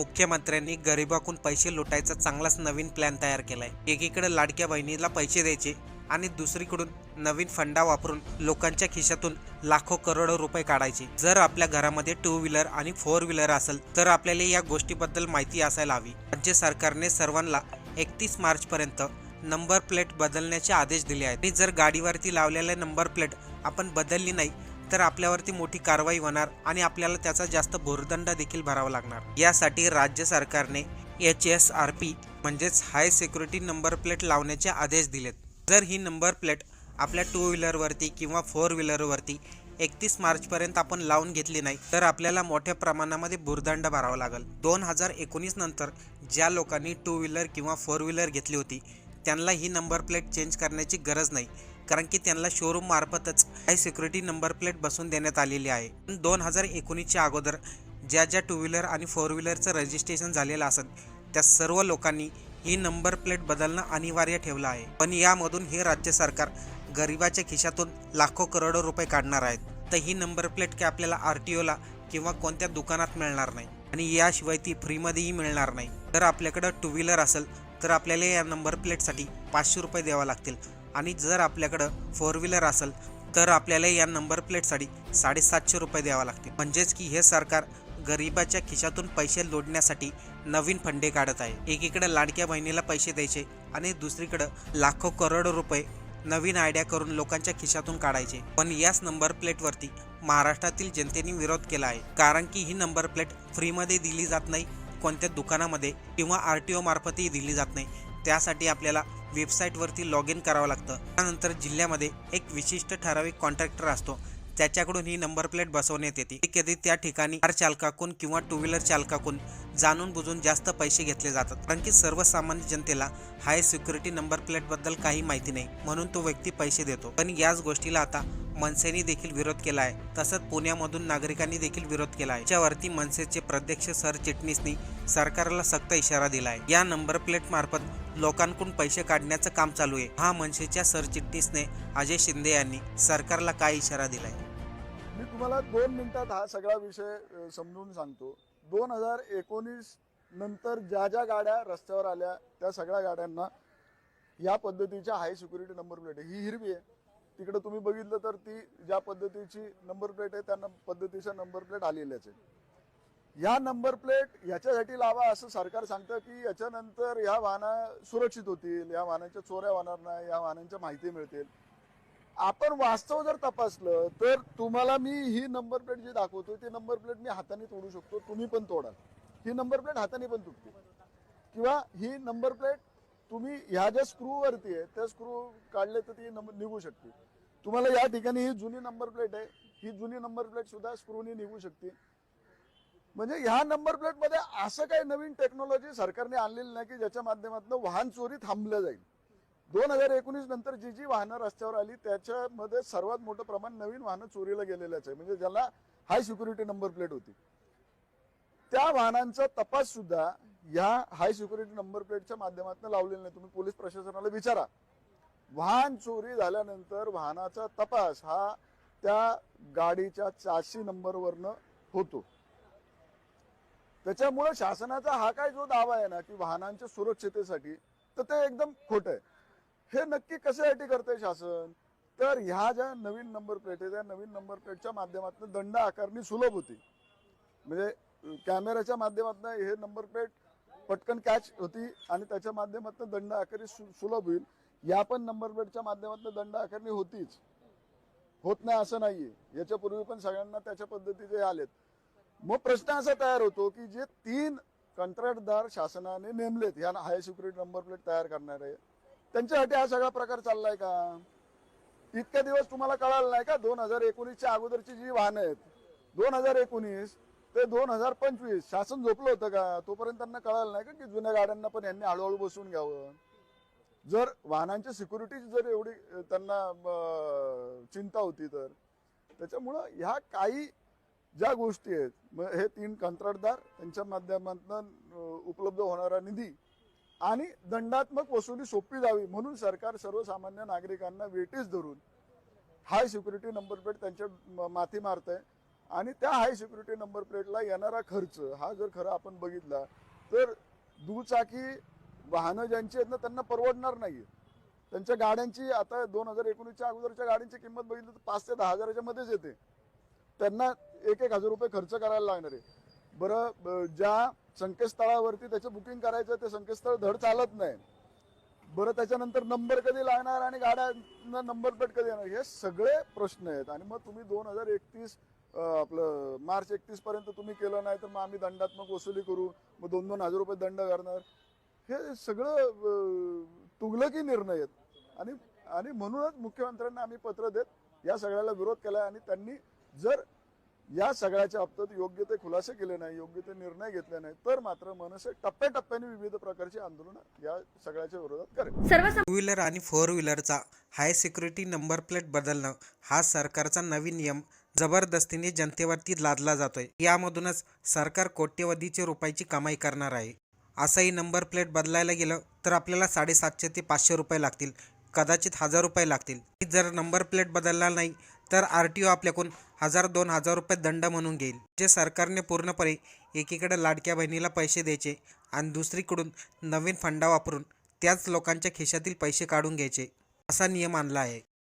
मुख्यमंत्र्यांनी गरिबाकून पैसे लुटायचा चांगलाच नवीन प्लॅन तयार केलाय. एकीकडे लाडक्या बहिणीला पैसे द्यायचे आणि दुसरीकडून नवीन फंडा वापरून लोकांच्या खिशातून लाखो करोडो रुपये काढायचे. जर आपल्या घरामध्ये टू व्हीलर आणि फोर व्हीलर असेल तर आपल्याला या गोष्टीबद्दल माहिती असायला हवी. राज्य सरकारने सर्वांना एकतीस मार्च पर्यंत नंबर प्लेट बदलण्याचे आदेश दिले आहेत. आणि जर गाडीवरती लावलेले नंबर प्लेट आपण बदलली नाही तर आपल्यावरती मोठी कारवाई होणार आणि आपल्याला त्याचा जास्त भोरदंड देखील भरावा लागणार. यासाठी राज्य सरकारने एच एस आर पी म्हणजेच हाय सिक्युरिटी नंबर प्लेट लावण्याचे आदेश दिलेत. जर ही नंबर प्लेट आपल्या टू व्हीलरवरती किंवा फोर व्हीलरवरती एकतीस मार्चपर्यंत आपण लावून घेतली नाही तर आपल्याला मोठ्या प्रमाणामध्ये भुर्दंड भरावा लागेल. दोन हजार एकोणीस नंतर ज्या लोकांनी टू व्हीलर किंवा फोर व्हीलर घेतली होती त्यांना ही नंबर प्लेट चेंज करण्याची गरज नाही. कारण की त्यांना शोरूम मार्फतच हाय सिक्युरिटी नंबर प्लेट बसून देण्यात आलेली आहे. दोन हजार एकोणीसच्या अगोदर ज्या ज्या टू व्हीलर आणि फोर व्हीलरचं रजिस्ट्रेशन झालेलं असेल त्या सर्व लोकांनी ही नंबर प्लेट बदलणं अनिवार्य ठेवलं आहे. पण यामधून हे राज्य सरकार गरिबाच्या खिशातून लाखो करोडो रुपये काढणार आहेत तर ही नंबर प्लेट काय आपल्याला आर टी ओला किंवा कोणत्या दुकानात मिळणार नाही. आणि याशिवाय ती फ्रीमध्येही मिळणार नाही. तर आपल्याकडं टू व्हीलर असेल तर आपल्याला या नंबर प्लेटसाठी पाचशे रुपये द्यावा लागतील. आणि जर आपल्याकडं फोर व्हीलर असेल तर आपल्याला या नंबर प्लेटसाठी साडेसातशे रुपये द्यावा लागतील. म्हणजेच की हे सरकार गरिबाच्या खिशातून पैसे लोडण्यासाठी नवीन फंडे काढत आहे. एकीकडे लाडक्या बहिणीला पैसे द्यायचे आणि दुसरीकडं लाखो करोडो रुपये नवीन आयडिया करून लोकांच्या खिशातून काढायचे. पण याच नंबर प्लेटवरती महाराष्ट्रातील जनतेने विरोध केला आहे. कारण की ही नंबर प्लेट फ्रीमध्ये दिली जात नाही कोणत्या दुकानामध्ये किंवा आर टी ओ मार्फतही दिली जात नाही. त्यासाठी आपल्याला वेबसाईटवरती लॉग इन करावं लागतं. त्यानंतर जिल्ह्यामध्ये एक विशिष्ट ठराविक कॉन्ट्रॅक्टर असतो. त्याच्याकडून ही नंबर प्लेट बसवण्यात येते. कधी त्या ठिकाणी कार चालकाकून किंवा टू व्हीलर चालकाकून जाणून बुजून जास्त पैसे घेतले जातात. कारण की सर्वसामान्य जनतेला हाय सिक्युरिटी नंबर प्लेटबद्दल काही माहिती नाही. म्हणून तो व्यक्ती पैसे देतो. पण याच गोष्टीला आता मनसेने देखील विरोध केला आहे तसंच पुण्यामधून नागरिकांनी देखील विरोध केला आहे त्यावरती मनसेचे प्रत्यक्ष सरचिटणीसनी सरकारला सक्त इशारा दिला आहे या नंबर प्लेट मार्फत लोकांकडून पैसे काढण्याचं काम चालू आहे. हा मनसेच्या सरचिटणीसने अजय शिंदे यांनी सरकारला काय इशारा दिलाय? मी तुम्हाला दोन मिनिटात हा सगळा विषय समजून सांगतो. दोन हजार एकोणीस नंतर ज्या ज्या गाड्या रस्त्यावर आल्या त्या सगळ्या गाड्यांना या पद्धतीच्या हाय सिक्युरिटी नंबर प्लेट ही हिरवी आहे. तिकडे तुम्ही बघितलं तर ती ज्या पद्धतीची नंबर प्लेट आहे त्या पद्धतीच्या नंबर प्लेट आलेल्याच आहे या नंबर प्लेट ह्याच्यासाठी लावा असं सरकार सांगतं की याच्यानंतर या वाहना सुरक्षित होतील या वाहनांच्या चोऱ्या होणार नाही या वाहनांच्या माहिती मिळतील. आपण वास्तव जर तपासलं तर तुम्हाला मी ही नंबर प्लेट जी दाखवतोय ती नंबर प्लेट मी हाताने तोडू शकतो तुम्ही पण तोडाल ही नंबर प्लेट हाताने पण तुटते. किंवा ही नंबर प्लेट तुम्ही ह्या ज्या स्क्रू वरती आहे त्या स्क्रू काढले तर ती नंबर निघू शकते. तुम्हाला या ठिकाणी ही जुनी नंबर प्लेट आहे. ही जुनी नंबर प्लेट सुद्धा स्क्रूनी निघू शकते. म्हणजे ह्या नंबर प्लेटमध्ये असं काही नवीन टेक्नॉलॉजी सरकारने आणलेली नाही की ज्याच्या माध्यमातून वाहन चोरी थांबलं जाईल. दोन हजार एकोणीस नंतर जी जी वाहनं रस्त्यावर आली त्याच्यामध्ये सर्वात मोठं प्रमाण नवीन वाहनं चोरीला गेलेल्याच आहे. म्हणजे ज्याला हाय सिक्युरिटी नंबर प्लेट होती. त्या वाहनांचा तपास सुद्धा या हाय सिक्युरिटी नंबर प्लेटच्या माध्यमातून लावलेला नाही. तुम्ही पोलीस प्रशासनाला विचारा. वाहन चोरी झाल्यानंतर वाहनाचा तपास हा त्या गाडीच्या चारशी नंबरवरनं होतो. त्याच्यामुळे शासनाचा हा काय जो दावा आहे ना की वाहनांच्या सुरक्षितेसाठी तर ते एकदम खोट आहे. हे नक्की कशासाठी करतंय शासन? तर ह्या ज्या नवीन नंबर प्लेट आहे त्या नवीन नंबर प्लेटच्या माध्यमातून दंड आकारणी सुलभ होती. म्हणजे कॅमेऱ्याच्या माध्यमातून हे नंबर प्लेट पटकन कॅच होती आणि त्याच्या माध्यमातून दंड आकारणी सुलभ होईल. या पण नंबर प्लेटच्या माध्यमातून दंड आकारणी होतीच. होत नाही असं नाहीये. याच्यापूर्वी पण सगळ्यांना त्याच्या पद्धतीचे आलेत. मग प्रश्न असा तयार होतो की जे तीन कंत्राटदार शासनाने नेमलेत ह्या हाय सिक्युरिटी नंबर प्लेट तयार करणारे त्यांच्यासाठी हा सगळा प्रकार चाललाय का? इतके दिवस तुम्हाला कळालं नाही का? दोन हजार एकोणीसच्या अगोदरची जी वाहनं आहेत दोन हजार एकोणीस ते दोन हजार पंचवीस शासन झोपलं होतं का? तोपर्यंत त्यांना कळालं नाही का की जुन्या गाड्यांना पण यांनी हळूहळू बसून घ्यावं? जर वाहनांची सिक्युरिटी जर एवढी त्यांना चिंता होती तर. त्याच्यामुळं ह्या काही ज्या गोष्टी आहेत मग हे तीन कंत्राटदार त्यांच्या माध्यमातून उपलब्ध होणारा निधी आणि दंडात्मक वसुली सोपी जावी म्हणून सरकार सर्वसामान्य नागरिकांना वेटीस धरून हाय सिक्युरिटी नंबर प्लेट त्यांच्या माथी मारत आहे आणि त्या हाय सिक्युरिटी नंबर प्लेटला येणारा खर्च हा जर खरं आपण बघितला तर दुचाकी वाहनं ज्यांची आहेत ना त्यांना परवडणार नाही त्यांच्या गाड्यांची आता दोन हजार एकोणीसच्या अगोदरच्या गाड्यांची किंमत बघितली तर पाच ते दहा हजाराच्या मध्येच येते. त्यांना एक एक हजार रुपये खर्च करायला लागणार आहे. बरं ज्या संकेतस्थळावरती त्याचं बुकिंग करायचं ते संकेतस्थळ धड चालत नाही. बरं त्याच्यानंतर नंबर कधी लागणार आणि गाड्यांना नंबर प्लेट कधी येणार हे सगळे प्रश्न आहेत. आणि मग तुम्ही दोन हजार एकतीस आपलं मार्च एकतीस पर्यंत तुम्ही केलं नाही तर मग आम्ही दंडात्मक वसुली करू. मग दोन दोन हजार रुपये दंड करणार. हे सगळं तुगलकी निर्णय आहेत. आणि आणि म्हणूनच मुख्यमंत्र्यांना आम्ही पत्र देत या सगळ्याला विरोध केला आणि त्यांनी जर या सगळ्याच्या बाबतीत योग्य ते खुलासे केले नाही योग्य ते निर्णय घेतले नाही तर मात्र मनसे टप्प्याटप्प्याने विविध प्रकारची आंदोलनं या सगळ्याच्या विरोधात करेल. सर्व टू व्हीलर आणि फोर व्हीलरचा हाय सिक्युरिटी नंबर प्लेट बदलणं हा सरकारचा नवीन नियम. जबरदस्तीने जनतेवरती लादला जातोय. यामधूनच सरकार कोट्यवधीचे रुपयाची कमाई करणार आहे. असंही नंबर प्लेट बदलायला गेलं तर आपल्याला साडेसातशे ते पाचशे रुपये लागतील. कदाचित हजार रुपये लागतील. जर नंबर प्लेट बदलला नाही तर आर टी ओ आपल्याकडून हजार दोन हजार रुपये दंड म्हणून घेईल. जे सरकारने पूर्णपणे एकीकडे लाडक्या बहिणीला पैसे द्यायचे आणि दुसरीकडून नवीन फंडा वापरून त्याच लोकांच्या खिशातील पैसे काढून घ्यायचे असा नियम आणला आहे.